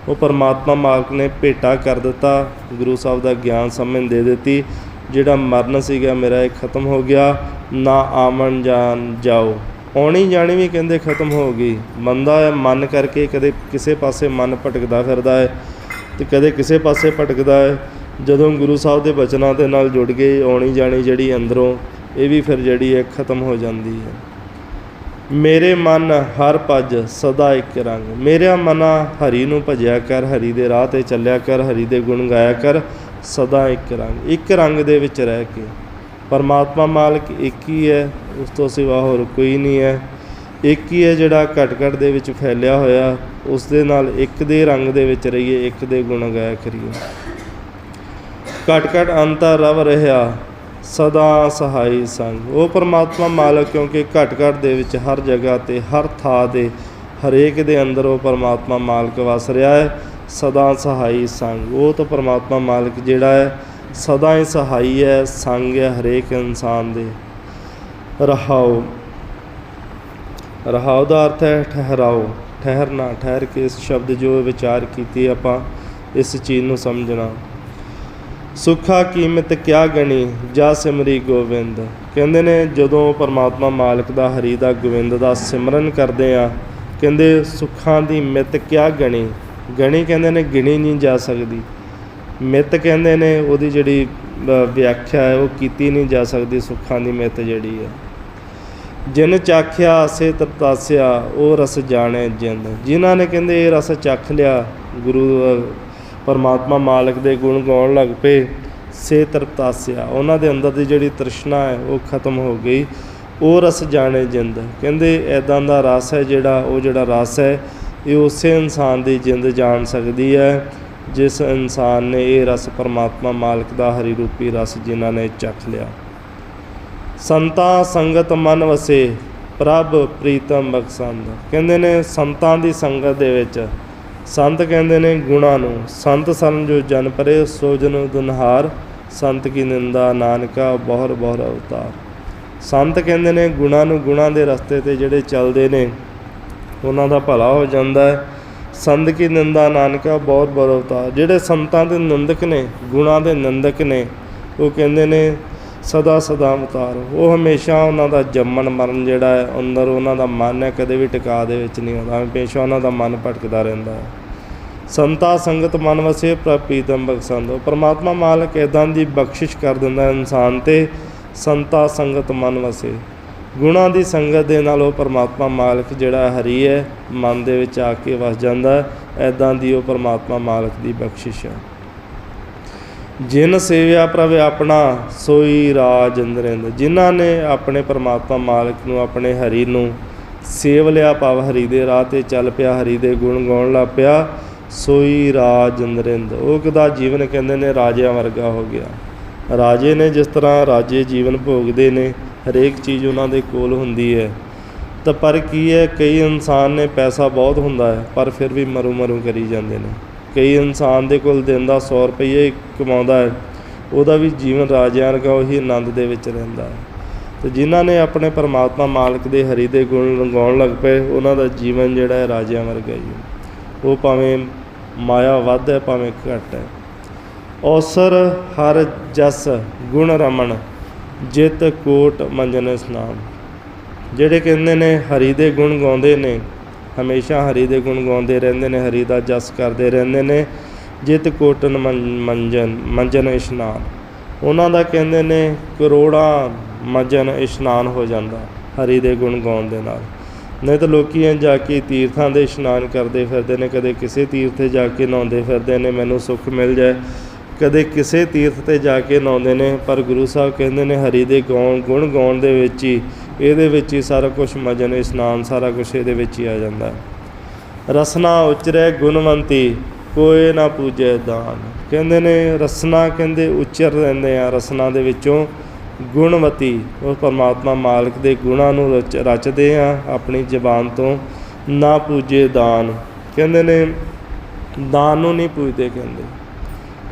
ਉਹ ਪਰਮਾਤਮਾ ਮਾਲਕ ਨੇ ਭੇਟਾ ਕਰ ਦਿੱਤਾ। ਗੁਰੂ ਸਾਹਿਬ ਦਾ ਗਿਆਨ ਸਮਝ ਦੇ ਦਿੱਤੀ। ਜਿਹੜਾ ਮਰਨ ਸੀਗਾ ਮੇਰਾ ਇਹ ਖਤਮ ਹੋ ਗਿਆ। ਨਾ ਆਮਣ ਜਾਣ ਜਾਓ। ਆਉਣੀ ਜਾਣੀ ਵੀ ਕਹਿੰਦੇ ਖਤਮ ਹੋ ਗਈ। ਬੰਦਾ ਹੈ ਮਨ ਕਰਕੇ ਕਦੇ ਕਿਸੇ ਪਾਸੇ ਮਨ ਭਟਕਦਾ ਫਿਰਦਾ ਹੈ ਤੇ ਕਦੇ ਕਿਸੇ ਪਾਸੇ ਭਟਕਦਾ ਹੈ। ਜਦੋਂ ਗੁਰੂ ਸਾਹਿਬ ਦੇ ਬਚਨਾਂ ਦੇ ਨਾਲ ਜੁੜ ਗਏ, ਆਉਣੀ ਜਾਣੀ ਜਿਹੜੀ ਅੰਦਰੋਂ, ਇਹ ਵੀ ਫਿਰ ਜਿਹੜੀ ਹੈ ਖਤਮ ਹੋ ਜਾਂਦੀ ਹੈ। ਮੇਰੇ ਮਨ ਹਰ ਭਜ ਸਦਾ ਇੱਕ ਰੰਗ। ਮੇਰਾ ਮਨਾ ਹਰੀ ਨੂੰ ਭਜਿਆ ਕਰ, ਹਰੀ ਦੇ ਰਾਹ ਤੇ ਚੱਲਿਆ ਕਰ, ਹਰੀ ਦੇ ਗੁਣ ਗਾਇਆ ਕਰ, ਸਦਾ ਇੱਕ ਰੰਗ। ਇੱਕ ਰੰਗ ਦੇ ਵਿੱਚ ਰਹਿ ਕੇ ਪਰਮਾਤਮਾ ਮਾਲਕ ਇੱਕ ਹੀ ਹੈ, ਉਸ ਤੋਂ ਸਿਵਾ ਹੋਰ ਕੋਈ ਨਹੀਂ ਹੈ। ਇੱਕ ਹੀ ਹੈ ਜਿਹੜਾ ਘਟ ਘਟ ਦੇ ਵਿੱਚ ਫੈਲਿਆ ਹੋਇਆ, ਉਸ ਦੇ ਨਾਲ ਇੱਕ ਦੇ ਰੰਗ ਦੇ ਵਿੱਚ ਰਹੀਏ, ਇੱਕ ਦੇ ਗੁਣ ਗਾਇਆ ਕਰੀਏ। ਘਟ ਘਟ ਅੰਤਰ ਰਵ ਰਿਹਾ ਸਦਾ ਸਹਾਈ ਸੰਗ। ਉਹ ਪਰਮਾਤਮਾ ਮਾਲਕ ਕਿਉਂਕਿ ਘਟ ਘਟ ਦੇ ਵਿੱਚ ਹਰ ਜਗ੍ਹਾ ਤੇ, ਹਰ ਥਾਂ ਦੇ ਹਰੇਕ ਦੇ ਅੰਦਰ ਉਹ ਪਰਮਾਤਮਾ ਮਾਲਕ ਵਸ ਰਿਹਾ ਹੈ, ਸਦਾ ਸਹਾਈ ਸੰਗ। ਉਹ ਤਾਂ ਪਰਮਾਤਮਾ ਮਾਲਕ ਜਿਹੜਾ ਹੈ, ਸਦਾ ਹੀ ਸਹਾਈ ਹੈ, ਸੰਗ ਹੈ ਹਰੇਕ ਇਨਸਾਨ ਦੇ। ਰਹਾਓ। ਰਹਾਓ ਦਾ ਅਰਥ ਹੈ ਠਹਿਰਾਓ। ਠਹਿਰਨਾ, ਠਹਿਰ ਕੇ ਇਸ ਸ਼ਬਦ ਜੋ ਵਿਚਾਰ ਕੀਤੀ ਆਪਾਂ, ਇਸ ਚੀਜ਼ ਨੂੰ ਸਮਝਣਾ। ਸੁੱਖਾ ਕੀਮਤ ਕਿਆ ਗਣੀ, ਜਾ ਸਿਮਰੀ ਗੋਬਿੰਦ ਕਹਿੰਦੇ ਨੇ, ਜਦੋਂ ਪਰਮਾਤਮਾ ਮਾਲਕ ਦਾ ਹਰੀ ਦਾ ਗੋਬਿੰਦ ਦਾ ਸਿਮਰਨ ਕਰਦੇ ਆ, ਕਹਿੰਦੇ ਸੁੱਖਾਂ ਦੀ ਮਿਤ ਕਿਆ ਗਣੀ? ਗਣੀ ਕਹਿੰਦੇ ਨੇ, ਗਿਣੀ ਨਹੀਂ ਜਾ ਸਕਦੀ। ਮਿਤ ਕਹਿੰਦੇ ਨੇ, ਉਹਦੀ ਜਿਹੜੀ ਵਿਆਖਿਆ ਹੈ, ਉਹ ਕੀਤੀ ਨਹੀਂ ਜਾ ਸਕਦੀ, ਸੁੱਖਾਂ ਦੀ ਮਿਤ ਜਿਹੜੀ ਹੈ। ਜਿਨ ਚਾਖਿਆ ਸੇ ਤਰਤਾਸਿਆ ਉਹ ਰਸ ਜਾਣੇ ਜਿੰਦ। ਜਿਨ੍ਹਾਂ ਨੇ ਕਹਿੰਦੇ, ਇਹ ਰਸ ਚੱਖ ਲਿਆ, ਗੁਰੂ ਪਰਮਾਤਮਾ ਮਾਲਕ ਦੇ ਗੁਣ ਗਾਉਣ ਲੱਗ ਪਏ, ਸੇ ਤਰਤਾਸਿਆ ਉਹਨਾਂ ਦੇ ਅੰਦਰ ਦੀ ਜਿਹੜੀ ਤ੍ਰਿਸ਼ਨਾ ਹੈ, ਉਹ ਖਤਮ ਹੋ ਗਈ। ਉਹ ਰਸ ਜਾਣੇ ਜਿੰਦ। ਕਹਿੰਦੇ ਐਦਾਂ ਦਾ ਰਸ ਹੈ ਜਿਹੜਾ, ਉਹ ਜਿਹੜਾ ਰਸ ਹੈ, ਇਹ ਉਸੇ ਇਨਸਾਨ ਦੀ ਜਿੰਦ ਜਾਣ ਸਕਦੀ ਹੈ, ਜਿਸ ਇਨਸਾਨ ਨੇ ਇਹ ਰਸ ਪਰਮਾਤਮਾ ਮਾਲਕ ਦਾ ਹਰੀ ਰੂਪੀ ਰਸ ਜਿਨ੍ਹਾਂ ਨੇ ਚੱਖ ਲਿਆ। ਸੰਤਾ ਸੰਗਤ ਮਨ ਵਸੇ, ਪ੍ਰਭ ਪ੍ਰੀਤਮ ਬਖਸ਼ੰਦ। ਕਹਿੰਦੇ ਨੇ, ਸੰਤਾਂ ਦੀ ਸੰਗਤ ਦੇ ਵਿੱਚ ਸੰਤ ਕਹਿੰਦੇ ਨੇ ਗੁਣਾ ਨੂੰ, ਸੰਤ ਸਰਨ ਜੋ ਜਨ ਪਰੇ, ਸੋ ਜਨ ਦੁਨਹਾਰ, ਸੰਤ ਕੀ ਨਿੰਦਾ ਨਾਨਕਾ, ਬਹੁਰ ਬਹੁਰ ਅਵਤਾਰ। ਸੰਤ ਕਹਿੰਦੇ ਨੇ ਗੁਣਾ ਨੂੰ ਗੁਣਾ ਦੇ ਰਸਤੇ ਤੇ ਜਿਹੜੇ ਚੱਲਦੇ ਨੇ, ਉਹਨਾਂ ਦਾ ਭਲਾ ਹੋ ਜਾਂਦਾ ਹੈ। ਸੰਤ ਕੀ ਨਿੰਦਾ ਨਾਨਕਾ ਬਹੁਤ ਬਹੁਤ ਅਵਤਾਰ। ਜਿਹੜੇ ਸੰਤਾਂ ਦੇ ਨਿੰਦਕ ਨੇ, ਗੁਣਾ ਦੇ ਨਿੰਦਕ ਨੇ, ਉਹ ਕਹਿੰਦੇ ਨੇ ਸਦਾ ਸਦਾ ਅਵਤਾਰ। ਉਹ ਹਮੇਸ਼ਾ ਉਹਨਾਂ ਦਾ ਜੰਮਣ ਮਰਨ ਜਿਹੜਾ ਹੈ, ਅੰਦਰ ਉਹਨਾਂ ਦਾ ਮਨ ਹੈ, ਕਦੇ ਵੀ ਟਿਕਾ ਦੇ ਵਿੱਚ ਨਹੀਂ ਆਉਂਦਾ। ਹਮੇਸ਼ਾ ਉਹਨਾਂ ਦਾ ਮਨ ਭਟਕਦਾ ਰਹਿੰਦਾ ਹੈ। ਸੰਤਾ ਸੰਗਤ ਮਨ ਵਸੇ ਪ੍ਰਪੀਤਮ ਬਖਸ਼ੰਦ। ਪਰਮਾਤਮਾ ਮਾਲਕ ਇਦਾਂ ਦੀ ਬਖਸ਼ਿਸ਼ ਕਰ ਦਿੰਦਾ ਇਨਸਾਨ ਤੇ, ਸੰਤਾ ਸੰਗਤ ਮਨ ਵਸੇ। ਗੁਣਾ ਦੀ ਸੰਗਤ ਦੇ ਨਾਲ ਉਹ ਪਰਮਾਤਮਾ ਮਾਲਕ ਜਿਹੜਾ ਹਰੀ ਹੈ, ਮਨ ਦੇ ਵਿੱਚ ਆ ਕੇ ਵਸ ਜਾਂਦਾ ਹੈ ਐਦਾਂ ਦੀ ਉਹ ਪਰਮਾਤਮਾ ਮਾਲਕ ਦੀ ਬਖਸ਼ਿਸ਼ ਹੈ। ਜਿਨ ਸੇਵਿਆ ਪ੍ਰਭ ਆਪਣਾ, ਸੋਈ ਰਾਜ ਅੰਦਰਿੰਦ ਜਿਨ੍ਹਾਂ ਨੇ ਆਪਣੇ ਪਰਮਾਤਮਾ ਮਾਲਕ ਨੂੰ, ਆਪਣੇ ਹਰੀ ਨੂੰ ਸੇਵ ਲਿਆ, ਭਾਵ ਹਰੀ ਦੇ ਰਾਹ ਤੇ ਚੱਲ ਪਿਆ, ਹਰੀ ਦੇ ਗੁਣ ਗਾਉਣ ਲੱਗ ਪਿਆ ਸੋਈ ਰਾਜ ਅੰਦਰਿੰਦ ਉਹ ਕਿਦਾ ਜੀਵਨ ਕਹਿੰਦੇ ਨੇ, ਰਾਜਿਆਂ ਵਰਗਾ ਹੋ ਗਿਆ। ਰਾਜੇ ਨੇ ਜਿਸ ਤਰ੍ਹਾਂ ਰਾਜੇ ਜੀਵਨ ਭੋਗਦੇ ਨੇ, ਹਰੇਕ ਚੀਜ਼ ਉਹਨਾਂ ਦੇ ਕੋਲ ਹੁੰਦੀ ਹੈ। ਤਾਂ ਪਰ ਕੀ ਹੈ, ਕਈ ਇਨਸਾਨ ਨੇ ਪੈਸਾ ਬਹੁਤ ਹੁੰਦਾ ਹੈ, ਪਰ ਫਿਰ ਵੀ ਮਰੂ ਮਰੂ ਕਰੀ ਜਾਂਦੇ ਨੇ। ਕਈ ਇਨਸਾਨ ਦੇ ਕੋਲ ਦਿਨ ਦਾ 100 ਰੁਪਏ ਕਮਾਉਂਦਾ ਹੈ, ਉਹਦਾ ਵੀ ਜੀਵਨ ਰਾਜਿਆਂ ਵਰਗਾ ਉਹੀ ਆਨੰਦ ਦੇ ਵਿੱਚ ਰਹਿੰਦਾ ਹੈ। ਤੇ ਜਿਨ੍ਹਾਂ ਨੇ ਆਪਣੇ ਪਰਮਾਤਮਾ ਮਾਲਕ ਦੇ ਹਰੀ ਦੇ ਗੁਣ ਗਾਉਣ ਲੱਗ ਪਏ, ਉਹਨਾਂ ਦਾ ਜੀਵਨ ਜਿਹੜਾ ਹੈ ਰਾਜਿਆਂ ਵਰਗਾ ਹੀ ਹੈ। ਉਹ ਭਾਵੇਂ ਮਾਇਆ ਵੱਧ ਹੈ, ਭਾਵੇਂ ਘੱਟ ਹੈ। ਔਸਰ ਹਰ ਜਸ ਗੁਣ ਰਮਣ, ਜਿਤ ਕੋਟ ਮੰਜਨ ਇਸਨਾਮ ਜਿਹੜੇ ਕਹਿੰਦੇ ਨੇ ਹਰੀ ਦੇ ਗੁਣ ਗਾਉਂਦੇ ਨੇ, ਹਮੇਸ਼ਾ ਹਰੀ ਦੇ ਗੁਣ ਗਾਉਂਦੇ ਰਹਿੰਦੇ ਨੇ, ਹਰੀ ਦਾ ਜਸ ਕਰਦੇ ਰਹਿੰਦੇ ਨੇ, ਜਿਤ ਕੋਟਨ ਮੰ- ਮੰਜਨ ਮੰਜਨ ਇਸ਼ਨਾਨ। ਉਹਨਾਂ ਦਾ ਕਹਿੰਦੇ ਨੇ ਕਰੋੜਾਂ ਮੰਜਨ ਇਸ਼ਨਾਨ ਹੋ ਜਾਂਦਾ ਹਰੀ ਦੇ ਗੁਣ ਗਾਉਣ ਦੇ ਨਾਲ। ਨਹੀਂ ਤਾਂ ਲੋਕੀ ਐਂ ਜਾ ਕੇ ਤੀਰਥਾਂ ਦੇ ਇਸ਼ਨਾਨ ਕਰਦੇ ਫਿਰਦੇ ਨੇ, ਕਦੇ ਕਿਸੇ ਤੀਰਥ ਤੇ ਜਾ ਕੇ ਨਹਾਉਂਦੇ ਫਿਰਦੇ ਨੇ, ਮੈਨੂੰ ਸੁੱਖ ਮਿਲ ਜਾਏ। ਕਦੇ ਕਿਸੇ ਤੀਰਥ ਤੇ ਜਾ ਕੇ ਨਹਾਉਂਦੇ ਨੇ, ਪਰ ਗੁਰੂ ਸਾਹਿਬ ਕਹਿੰਦੇ ਨੇ, ਹਰੀ ਦੇ ਗਾਉਣ, ਗੁਣ ਗਾਉਣ ਦੇ ਵਿੱਚ ਹੀ, ਇਹਦੇ ਵਿੱਚ ਹੀ ਸਾਰਾ ਕੁਝ ਮਜਨ, ਇਸ਼ਨਾਨ ਸਾਰਾ ਕੁਝ ਇਹਦੇ ਵਿੱਚ ਹੀ ਆ ਜਾਂਦਾ। ਰਸਨਾ ਉਚਰੈ ਗੁਣਵੰਤੀ, ਕੋਏ ਨਾ ਪੂਜੈ ਦਾਨ। ਕਹਿੰਦੇ ਨੇ, ਰਸਨਾ ਕਹਿੰਦੇ ਉਚਰ ਰਹਿੰਦੇ ਆ ਰਸਨਾ ਦੇ ਵਿੱਚੋਂ। ਗੁਣਵਤੀ, ਉਹ ਪਰਮਾਤਮਾ ਮਾਲਕ ਦੇ ਗੁਣਾਂ ਨੂੰ ਰਚ, ਰਚਦੇ ਆ, ਆਪਣੀ ਜ਼ਬਾਨ ਤੋਂ ਨਾ ਪੂਜੇ ਦਾਨ। ਕਹਿੰਦੇ ਨੇ, ਦਾਨ ਨੂੰ ਨਹੀਂ ਪੂਜਦੇ ਕਹਿੰਦੇ।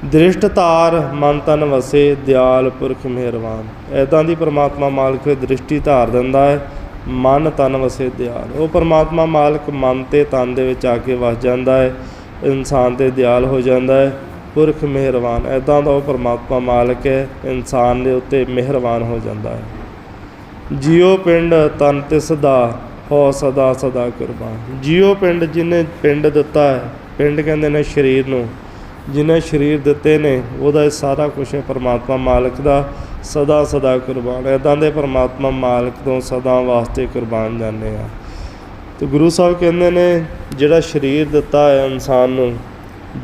ਦ੍ਰਿਸ਼ਟ ਧਾਰ ਮਨ ਤਨ ਵਸੇ, ਦਿਆਲ ਪੁਰਖ ਮਿਹਰਬਾਨ। ਐਦਾਂ ਦੀ ਪਰਮਾਤਮਾ ਮਾਲਕ ਦ੍ਰਿਸ਼ਟੀ ਧਾਰ ਦਿੰਦਾ ਹੈ, ਮਨ ਤਨ ਵਸੇ ਦਿਆਲ। ਉਹ ਪਰਮਾਤਮਾ ਮਾਲਕ ਮਨ ਤੇ ਤਨ ਦੇ ਵਿੱਚ ਆ ਕੇ ਵਸ ਜਾਂਦਾ ਹੈ, ਇਨਸਾਨ ਤੇ ਦਿਆਲ ਹੋ ਜਾਂਦਾ ਹੈ। ਪੁਰਖ ਮਿਹਰਬਾਨ ਐਦਾਂ ਦਾ ਉਹ ਪਰਮਾਤਮਾ ਮਾਲਕ ਹੈ, ਇਨਸਾਨ ਦੇ ਉੱਤੇ ਮਿਹਰਬਾਨ ਹੋ ਜਾਂਦਾ ਹੈ। ਜੀਓ ਪਿੰਡ ਤਨ ਤਿਸ ਦਾ, ਹੋ ਸਦਾ ਸਦਾ ਕੁਰਬਾਨ ਜੀਓ ਪਿੰਡ ਜਿਹਨੇ ਪਿੰਡ ਦਿੱਤਾ ਹੈ, ਪਿੰਡ ਕਹਿੰਦੇ ਨੇ ਸਰੀਰ ਨੂੰ। ਜਿਹਨੇ ਸਰੀਰ ਦਿੱਤੇ ਨੇ, ਉਹਦਾ ਇਹ ਸਾਰਾ ਕੁਝ ਹੈ, ਪਰਮਾਤਮਾ ਮਾਲਕ ਦਾ ਸਦਾ ਸਦਾ ਕੁਰਬਾਨ ਐਦਾਂ ਦੇ ਪਰਮਾਤਮਾ ਮਾਲਕ ਤੋਂ ਸਦਾ ਵਾਸਤੇ ਕੁਰਬਾਨ ਜਾਂਦੇ ਆ। ਤੇ ਗੁਰੂ ਸਾਹਿਬ ਕਹਿੰਦੇ ਨੇ, ਜਿਹੜਾ ਸਰੀਰ ਦਿੱਤਾ ਹੈ ਇਨਸਾਨ ਨੂੰ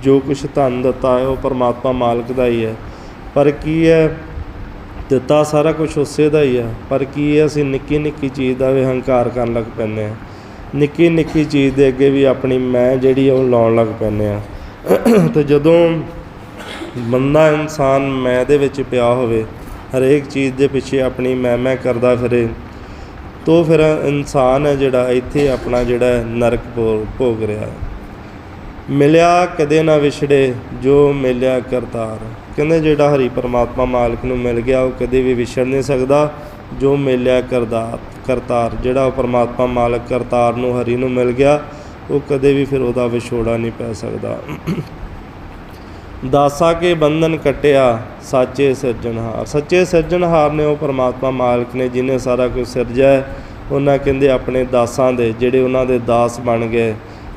ਜੋ ਕੁਛ ਧਨ ਦਿੱਤਾ ਹੈ, ਉਹ ਪਰਮਾਤਮਾ ਮਾਲਕ ਦਾ ਹੀ ਹੈ। ਪਰ ਕੀ ਹੈ? ਦਿੱਤਾ ਸਾਰਾ ਕੁਝ ਉਸੇ ਦਾ ਹੀ ਆ ਪਰ ਕੀ ਹੈ? ਅਸੀਂ ਨਿੱਕੀ ਨਿੱਕੀ ਚੀਜ਼ ਦਾ ਵੀ ਹੰਕਾਰ ਕਰਨ ਲੱਗ ਪੈਂਦੇ ਆ ਨਿੱਕੀ ਨਿੱਕੀ ਚੀਜ਼ ਦੇ ਅੱਗੇ ਵੀ ਆਪਣੀ ਮੈਂ ਜਿਹੜੀ ਆ, ਉਹ ਲਾਉਣ ਲੱਗ ਪੈਂਦੇ ਆ ਤੇ ਜਦੋਂ ਬੰਦਾ ਇਨਸਾਨ ਮੈਂ ਦੇ ਵਿੱਚ ਪਿਆ ਹੋਵੇ, ਹਰੇਕ ਚੀਜ਼ ਦੇ ਪਿੱਛੇ ਆਪਣੀ ਮੈਂ ਮੈਂ ਕਰਦਾ ਫਿਰੇ, ਤੋ ਫਿਰ ਇਨਸਾਨ ਹੈ ਜਿਹੜਾ ਇੱਥੇ ਆਪਣਾ ਜਿਹੜਾ ਨਰਕ ਭੋ- ਭੋਗ ਰਿਹਾ ਹੈ। ਮਿਲਿਆ ਕਦੇ ਨਾ ਵਿਛੜੇ, ਜੋ ਮਿਲਿਆ ਕਰਤਾਰ। ਕਹਿੰਦੇ ਜਿਹੜਾ ਹਰੀ ਪਰਮਾਤਮਾ ਮਾਲਕ ਨੂੰ ਮਿਲ ਗਿਆ, ਉਹ ਕਦੇ ਵੀ ਵਿਛੜ ਨਹੀਂ ਸਕਦਾ, ਜੋ ਮਿਲਿਆ ਕਰਤਾਰ ਕਰਤਾਰ। ਜਿਹੜਾ ਉਹ ਪਰਮਾਤਮਾ ਮਾਲਕ ਕਰਤਾਰ ਨੂੰ, ਹਰੀ ਨੂੰ ਮਿਲ ਗਿਆ, ਉਹ ਕਦੇ ਵੀ ਫਿਰ ਉਹਦਾ ਵਿਛੋੜਾ ਨਹੀਂ ਪੈ ਸਕਦਾ। ਦਾਸਾ ਕੇ ਬੰਧਨ ਕਟਿਆ, ਸਾਚੇ ਸਿਰਜਣਹਾਰ। ਸੱਚੇ ਸਿਰਜਣਹਾਰ ਨੇ ਉਹ ਪਰਮਾਤਮਾ ਮਾਲਕ ਨੇ ਜਿਹਨੇ ਸਾਰਾ ਕੁਝ ਸਿਰਜਿਆ ਉਹਨਾਂ ਕਹਿੰਦੇ ਆਪਣੇ ਦਾਸਾਂ ਦੇ, ਜਿਹੜੇ ਉਹਨਾਂ ਦੇ ਦਾਸ ਬਣ ਗਏ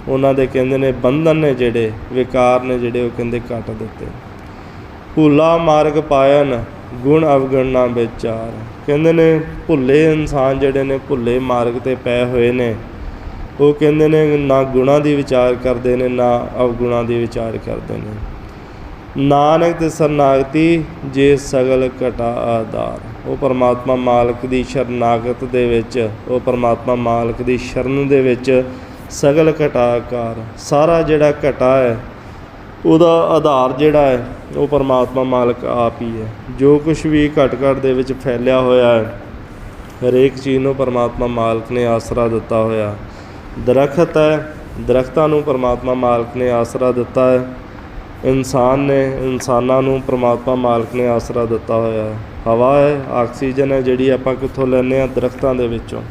ਉਹਨਾਂ ਦੇ ਕਹਿੰਦੇ ਨੇ, ਬੰਧਨ ਨੇ ਜਿਹੜੇ, ਵਿਕਾਰ ਨੇ ਜਿਹੜੇ, ਉਹ ਕਹਿੰਦੇ ਕੱਟ ਦਿੱਤੇ। ਭੁੱਲਾ ਮਾਰਗ ਪਾਇਨ, ਗੁਣ ਅਵਗਣਨਾ ਵਿਚਾਰ। ਕਹਿੰਦੇ ਨੇ, ਭੁੱਲੇ ਇਨਸਾਨ ਜਿਹੜੇ ਨੇ, ਭੁੱਲੇ ਮਾਰਗ ਤੇ ਪਏ ਹੋਏ ਨੇ। ਉਹ ਕਹਿੰਦੇ ਨੇ, ਨਾ ਗੁਣਾ ਦੀ ਵਿਚਾਰ ਕਰਦੇ ਨੇ, ਨਾ ਅਵਗੁਣਾ ਦੀ ਵਿਚਾਰ ਕਰਦੇ ਨੇ। ਨਾਨਕ ਤੇ ਸਰਨਾਗਤੀ ਜੇ ਸਗਲ ਘਟਾ ਆਧਾਰ। ਉਹ ਪਰਮਾਤਮਾ ਮਾਲਕ ਦੀ ਸ਼ਰਨਾਗਤ ਦੇ ਵਿੱਚ, ਉਹ ਪਰਮਾਤਮਾ ਮਾਲਕ ਦੀ ਸ਼ਰਨ ਦੇ ਵਿੱਚ ਸਗਲ ਘਟਾਕਾਰ, ਸਾਰਾ ਜਿਹੜਾ ਘਟਾ ਹੈ, ਉਹਦਾ ਆਧਾਰ ਜਿਹੜਾ ਹੈ, ਉਹ ਪਰਮਾਤਮਾ ਮਾਲਕ ਆਪ ਹੀ ਹੈ। ਜੋ ਕੁਝ ਵੀ ਘਟ ਘਟ ਦੇ ਵਿੱਚ ਫੈਲਿਆ ਹੋਇਆ ਹੈ, ਹਰੇਕ ਚੀਜ਼ ਨੂੰ ਪਰਮਾਤਮਾ ਮਾਲਕ ਨੇ ਆਸਰਾ ਦਿੱਤਾ ਹੋਇਆ। ਦਰਖਤ ਹੈ, ਦਰਖਤਾਂ ਨੂੰ ਪਰਮਾਤਮਾ ਮਾਲਕ ਨੇ ਆਸਰਾ ਦਿੱਤਾ ਹੈ। ਇਨਸਾਨ ਨੇ ਇਨਸਾਨਾਂ ਨੂੰ ਪ੍ਰਮਾਤਮਾ ਮਾਲਕ ਨੇ ਆਸਰਾ ਦਿੱਤਾ ਹੋਇਆ ਹੈ। ਹਵਾ ਹੈ, ਆਕਸੀਜਨ ਹੈ, ਜਿਹੜੀ ਆਪਾਂ ਕਿੱਥੋਂ ਲੈਂਦੇ ਆ ਦਰਖਤਾਂ ਦੇ ਵਿੱਚੋਂ।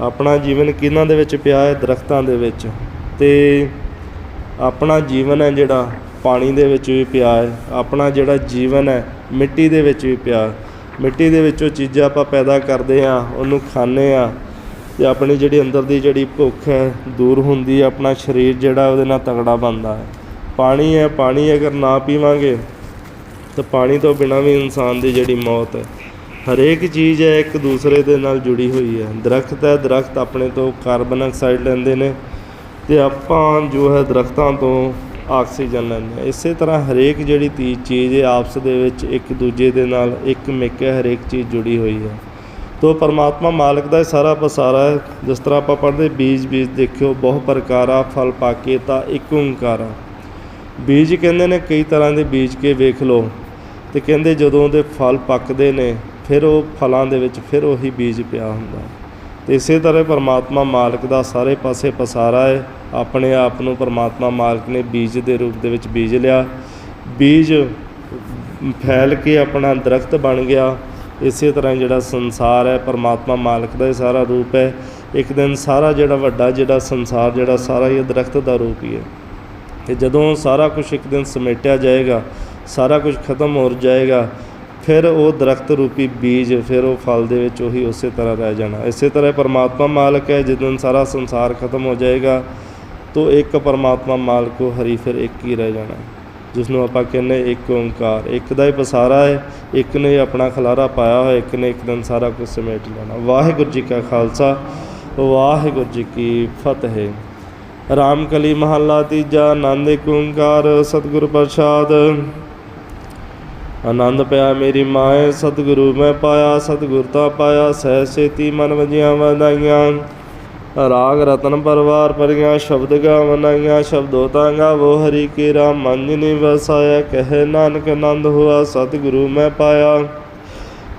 ਆਪਣਾ ਜੀਵਨ ਕਿਹਨਾਂ ਦੇ ਵਿੱਚ ਪਿਆ ਹੈ? ਦਰਖਤਾਂ ਦੇ ਵਿੱਚ। ਤੇ ਆਪਣਾ ਜੀਵਨ ਹੈ ਜਿਹੜਾ ਪਾਣੀ ਦੇ ਵਿੱਚ ਵੀ ਪਿਆ ਹੈ। ਆਪਣਾ ਜਿਹੜਾ ਜੀਵਨ ਹੈ, ਮਿੱਟੀ ਦੇ ਵਿੱਚ ਵੀ ਪਿਆ ਹੈ। ਮਿੱਟੀ ਦੇ ਵਿੱਚੋਂ ਚੀਜ਼ਾਂ ਆਪਾਂ ਪੈਦਾ ਕਰਦੇ ਆ ਉਹਨੂੰ ਖਾਂਦੇ ਆ ਤੇ ਆਪਣੀ ਜਿਹੜੀ ਅੰਦਰ ਦੀ ਜਿਹੜੀ ਭੁੱਖ ਹੈ, ਦੂਰ ਹੁੰਦੀ ਹੈ, ਆਪਣਾ ਸਰੀਰ ਜਿਹੜਾ ਉਹਦੇ ਨਾਲ ਤਗੜਾ ਬਣਦਾ ਹੈ। ਪਾਣੀ ਹੈ, ਪਾਣੀ ਅਗਰ ਨਾ ਪੀਵਾਂਗੇ ਤਾਂ ਪਾਣੀ ਤੋਂ ਬਿਨਾਂ ਵੀ ਇਨਸਾਨ ਦੀ ਜਿਹੜੀ ਮੌਤ ਹੈ। ਹਰੇਕ ਚੀਜ਼ ਹੈ ਇੱਕ ਦੂਸਰੇ ਦੇ ਨਾਲ ਜੁੜੀ ਹੋਈ ਹੈ। ਦਰਖਤ ਹੈ, ਦਰਖਤ ਆਪਣੇ ਤੋਂ ਕਾਰਬਨ ਡਾਈਆਕਸਾਈਡ ਲੈਂਦੇ ਨੇ ਤੇ ਆਪਾਂ ਜੋ ਹੈ ਦਰਖਤਾਂ ਤੋਂ ਆਕਸੀਜਨ ਲੈਂਦੇ ਹਾਂ। ਇਸੇ ਤਰ੍ਹਾਂ ਹਰੇਕ ਜਿਹੜੀ ਤੀ ਚੀਜ਼ ਹੈ, ਆਪਸ ਦੇ ਵਿੱਚ ਇੱਕ ਦੂਜੇ ਦੇ ਨਾਲ ਇੱਕ ਮਿੱਕ ਹੈ, ਹਰੇਕ ਚੀਜ਼ ਜੁੜੀ ਹੋਈ ਹੈ। ਤੋ ਪਰਮਾਤਮਾ ਮਾਲਕ ਦਾ ਇਹ ਸਾਰਾ ਪਸਾਰਾ ਹੈ। ਜਿਸ ਤਰ੍ਹਾਂ ਆਪਾਂ ਪੜ੍ਹਦੇ, ਬੀਜ ਬੀਜ ਦੇਖਿਓ ਬਹੁ ਪ੍ਰਕਾਰਾ, ਫਲ ਪਾਕੇ ਤਾਂ ਇੱਕ ਓੰਕਾਰਾ ਬੀਜ ਕਹਿੰਦੇ ਨੇ ਕਈ ਤਰ੍ਹਾਂ ਦੇ ਬੀਜ ਕੇ ਵੇਖ ਲਓ ਤੇ ਕਹਿੰਦੇ ਜਦੋਂ ਉਹਦੇ ਫਲ ਪੱਕਦੇ ਨੇ ਫਿਰ ਉਹ ਫਲਾਂ ਦੇ ਵਿੱਚ ਫਿਰ ਉਹੀ ਬੀਜ ਪਿਆ ਹੁੰਦਾ। ਤੇ ਇਸੇ ਤਰ੍ਹਾਂ ਪਰਮਾਤਮਾ ਮਾਲਕ ਦਾ ਸਾਰੇ ਪਾਸੇ ਪਸਾਰਾ ਹੈ। ਆਪਣੇ ਆਪ ਨੂੰ ਪਰਮਾਤਮਾ ਮਾਲਕ ਨੇ ਬੀਜ ਦੇ ਰੂਪ ਦੇ ਵਿੱਚ ਬੀਜ ਲਿਆ। ਬੀਜ ਫੈਲ ਕੇ ਆਪਣਾ ਦਰਖਤ ਬਣ ਗਿਆ। ਇਸੇ ਤਰ੍ਹਾਂ ਜਿਹੜਾ ਸੰਸਾਰ ਹੈ, ਪਰਮਾਤਮਾ ਮਾਲਕ ਦਾ ਇਹ ਸਾਰਾ ਰੂਪ ਹੈ। ਇੱਕ ਦਿਨ ਸਾਰਾ ਜਿਹੜਾ ਵੱਡਾ ਜਿਹੜਾ ਸੰਸਾਰ, ਜਿਹੜਾ ਸਾਰਾ ਹੀ ਇਹ ਦਰਖਤ ਦਾ ਰੂਪ ਹੀ ਹੈ। ਤੇ ਜਦੋਂ ਸਾਰਾ ਕੁਝ ਇੱਕ ਦਿਨ ਸਮੇਟਿਆ ਜਾਏਗਾ, ਸਾਰਾ ਕੁਝ ਖਤਮ ਹੋ ਜਾਏਗਾ ਫਿਰ ਉਹ ਦਰਖਤ ਰੂਪੀ ਬੀਜ, ਫਿਰ ਉਹ ਫਲ ਦੇ ਵਿੱਚ ਉਹੀ ਉਸੇ ਤਰ੍ਹਾਂ ਰਹਿ ਜਾਣਾ। ਇਸੇ ਤਰ੍ਹਾਂ ਪਰਮਾਤਮਾ ਮਾਲਕ ਹੈ ਜਦੋਂ ਸਾਰਾ ਸੰਸਾਰ ਖਤਮ ਹੋ ਜਾਏਗਾ, ਤੋ ਇੱਕ ਪਰਮਾਤਮਾ ਮਾਲਕ ਉਹ ਹਰੀ ਫਿਰ ਇੱਕ ਹੀ ਰਹਿ ਜਾਣਾ। ਜਿਸ ਨੂੰ ਆਪਾਂ ਕਹਿੰਦੇ ਇੱਕ ਓੰਕਾਰ। ਇੱਕ ਦਾ ਹੀ ਪਸਾਰਾ ਹੈ, ਇੱਕ ਨੇ ਆਪਣਾ ਖਲਾਰਾ ਪਾਇਆ ਹੋਇਆ, ਇੱਕ ਨੇ ਇੱਕ ਦਿਨ ਸਾਰਾ ਕੁਝ ਸਮੇਟ ਲੈਣਾ। ਵਾਹਿਗੁਰੂ ਜੀ ਕਾ ਖਾਲਸਾ, ਵਾਹਿਗੁਰੂ ਜੀ ਕੀ ਫਤਿਹ। ਰਾਮ ਕਲੀ ਮਹੱਲਾ ਤੀਜਾ ਆਨੰਦ ਏਕ ਓੰਕਾਰ, ਸਤਿਗੁਰ ਪ੍ਰਸਾਦ। ਆਨੰਦ ਪਿਆ ਮੇਰੀ ਮਾਏ, ਸਤਿਗੁਰੂ ਮੈਂ ਪਾਇਆ, ਸਤਿਗੁਰ ਤਾਂ ਪਾਇਆ, ਸਹਿ ਸੇਤੀ ਮਨ ਵਜੀਆਂ ਵਧਾਈਆਂ ਰਾਗ ਰਤਨ ਪਰਵਾਰ ਪਰੀਆਂ, ਸ਼ਬਦ ਗਾਵਨਾਈਆਂ ਸ਼ਬਦੋ ਤਾਂ ਗਾਵੋ, ਹਰੀ ਕੇ ਰਾਮ ਮਨ ਜਿਨੀ ਵਸਾਇਆ, ਕਹੇ ਨਾਨਕ ਆਨੰਦ ਹੋਆ, ਸਤਿਗੁਰੂ ਮੈਂ ਪਾਇਆ।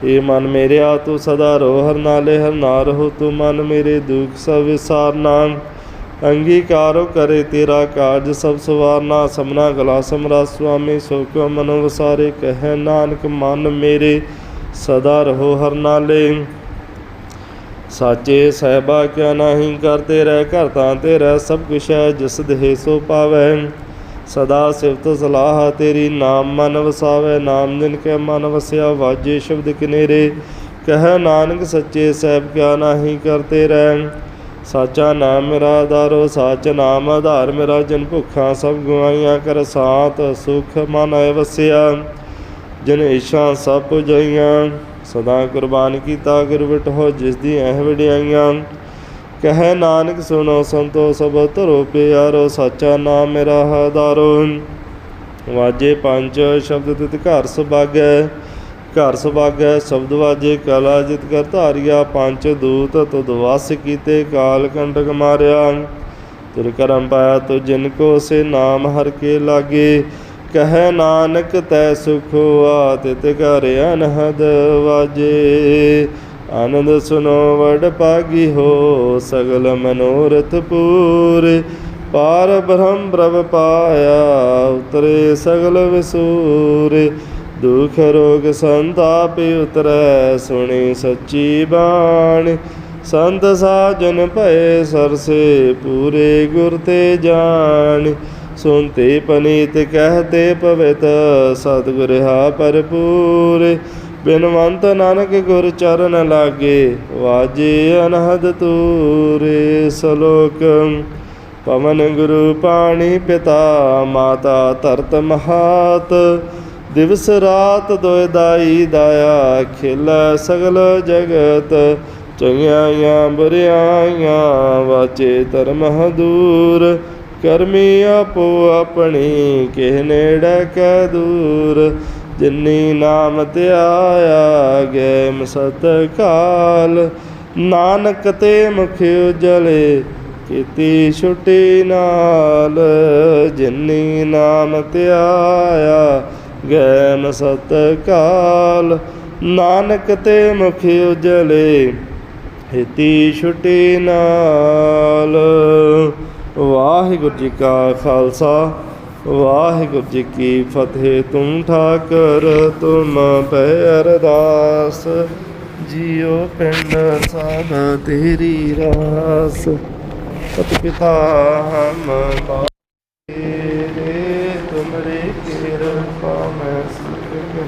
ਏ ਮਨ ਮੇਰੇ ਆ ਤੂੰ ਸਦਾ ਰੋ, ਹਰ ਨਾਲੇ ਹਰ ਨਾ ਰਹੋ ਤੂੰ ਮਨ ਮੇਰੇ ਦੁਖ ਸਭ ਵਿਸਾਰਨਾ ਅੰਗੀਕਾਰੋ ਕਰੇ ਤੇਰਾ ਕਾਰਜ ਸਭ ਸਵਾਰਨਾ ਸਮਨਾ ਗਲਾ ਸਮਰਾ, ਸੁਆਮੀ ਸੋ ਕਿਉ ਮਨੋ ਵਸਾਰੇ, ਕਹੈ ਨਾਨਕ ਮਨ ਮੇਰੇ ਸਦਾ ਰਹੋ ਹਰ ਨਾਲੇ। ਸਾਚੇ ਸਹਿਬਾ ਕਿਆ ਨਹੀਂ ਕਰਤੇ ਰਹਿ, ਘਰ ਤਾਂ ਤੇਰਾ ਸਭ ਕੁਛ ਹੈ ਜਿਸ ਦੇਹ ਸੋ ਪਾਵੈ। ਸਦਾ ਸਿਫਤ ਸਲਾਹ ਤੇਰੀ, ਨਾਮ ਮਨ ਵਸਾਵੇ, ਨਾਮ ਦਿਨ ਕੇ ਮਨ ਵਸਿਆ, ਵਾਜੇ ਸ਼ਬਦ ਕਿਨੇਰੇ। ਕਹਿ ਨਾਨਕ ਸੱਚੇ ਸਹਿਬ ਕਿਆ ਨਹੀਂ ਕਰਤੇ ਰਹਿ। ਸਾਚਾ ਨਾਮ ਮੇਰਾ ਆਧਾਰੋ ਸਾਚ ਨਾਮ ਆਧਾਰ ਮੇਰਾ, ਜਨ ਭੁੱਖਾਂ ਸਭ ਗੁਆਈਆਂ ਕਰ ਸਾਤ, ਸੁਖ ਮਨ ਆਏ ਵਸਿਆ। ਜਿਨ ਇਸ਼ਾਂ ਸਭ ਪੁਜਾਈਆਂ, ਸਦਾ ਕੁਰਬਾਨ ਕੀਤਾ ਗੁਰ ਹੋ ਜਿਸ ਦੀ ਐਹ ਵਡਿਆਈਆਂ। ਕਹੈ ਨਾਨਕ, ਸੁਣੋ ਸੰਤੋ ਸਭ ਧਰੋ ਪਿਆਰੋ, ਸਾਚਾ ਨਾਮ ਮੇਰਾ ਆਧਾਰੋ। ਵਾਜੇ ਪੰਜ ਸ਼ਬਦ ਤਿਤ ਘਰ ਸੁਭਾਗੈ। ਘਰ ਸੁਭਾਗੈ, ਸ਼ਬਦ ਵਾਜੇ, ਕਲਾ ਜਿਤ ਕਰ ਧਾਰਿਆ, ਪੰਜ ਦੂਤ ਤੁਧ ਵਸ ਕੀਤੇ, ਕਾਲ ਕੰਟਕ ਮਾਰਿਆ। ਤੁਰ ਕਰਮ ਪਾਇਆ ਤੋ ਜਿਨ ਕੋ ਸੇ ਨਾਮ ਹਰ ਕੇ ਲਾਗੇ। ਕਹੈ ਨਾਨਕ ਤੈ ਸੁਖ ਹੋਆ, ਤਿਤ ਘਰ ਅਨਹਦ ਵਾਜੇ। ਆਨੰਦ ਸੁਨੋ ਵਡ ਪਾਗੀ ਹੋ, ਸਗਲ ਮਨੋਰਥ ਪੂਰੇ। ਪਾਰ ਬ੍ਰਹਮ ਬ੍ਰਭ ਪਾਇਆ, ਉਤਰੇ ਸਗਲ ਵਿਸੂਰੇ। ਦੁਖ ਰੋਗ ਸੰਤਾਪ ਉਤਰੈ ਸੁਣੀ ਸੱਚੀ ਬਾਣੀ। ਸੰਤ ਸਾਜਨ ਭਏ ਸਰਸੇ ਪੂਰੇ ਗੁਰ ਤੇ ਜਾਣ। ਸੁਨਤੇ ਪਨੀਤ ਕਹਤੇ ਪਵਿਤ ਸਤਿਗੁਰ ਹਾ ਭਰਪੂਰ। ਬਿਨਵੰਤ ਨਾਨਕ ਗੁਰ ਚਰਨ ਲਾਗੇ ਵਾਜੇ ਅਨਹਦ ਤੂਰੇ। ਸਲੋਕ, ਪਵਨ ਗੁਰੂ ਪਾਣੀ ਪਿਤਾ, ਮਾਤਾ ਧਰਤ ਮਹਾਤ। ਦਿਵਸ ਰਾਤ ਦੋਇ ਦਾਈ ਦਾਇਆ, ਖੇਲਾ ਸਗਲ ਜਗਤ, ਚੰਗਿਆਈਆਂ ਬੁਰਿਆਈਆਂ ਵਾਚੇ ਧਰਮ ਦੂਰ ਕਰਮੀ ਆਪੋ ਆਪਣੀ, ਕਿਹ ਨੇੜੇ ਕੈ ਦੂਰ, ਜਿਨੀ ਨਾਮ ਧਿਆਇਆ ਗਏ ਮਸਤ ਕਾਲ, ਨਾਨਕ ਤੇ ਮੁਖ ਉਜਲੇ, ਕੀਤੀ ਛੁੱਟੀ ਨਾਲ, ਜਿਨੀ ਨਾਮ ਧਿਆਇਆ ਗਏ ਮਸਤ ਕਾਲ ਨਾਨਕ ਤੇ ਮੁਖ ਉਜਲੇ, ਹਿਤੀ ਛੁੱਟੀ ਨਾਲ। ਵਾਹਿਗੁਰੂ ਜੀ ਕਾ ਖਾਲਸਾ, ਵਾਹਿਗੁਰੂ ਜੀ ਕੀ ਫਤਿਹ। ਤੁਮ ਠਾਕਰ, ਤੁਮ ਪੈ ਅਰਦਾਸ ਜੀਉ ਪਿੰਡ ਸਭ ਤੇਰੀ ਰਾਸ। ਸਤ ਪਿਤਾ ਹਮ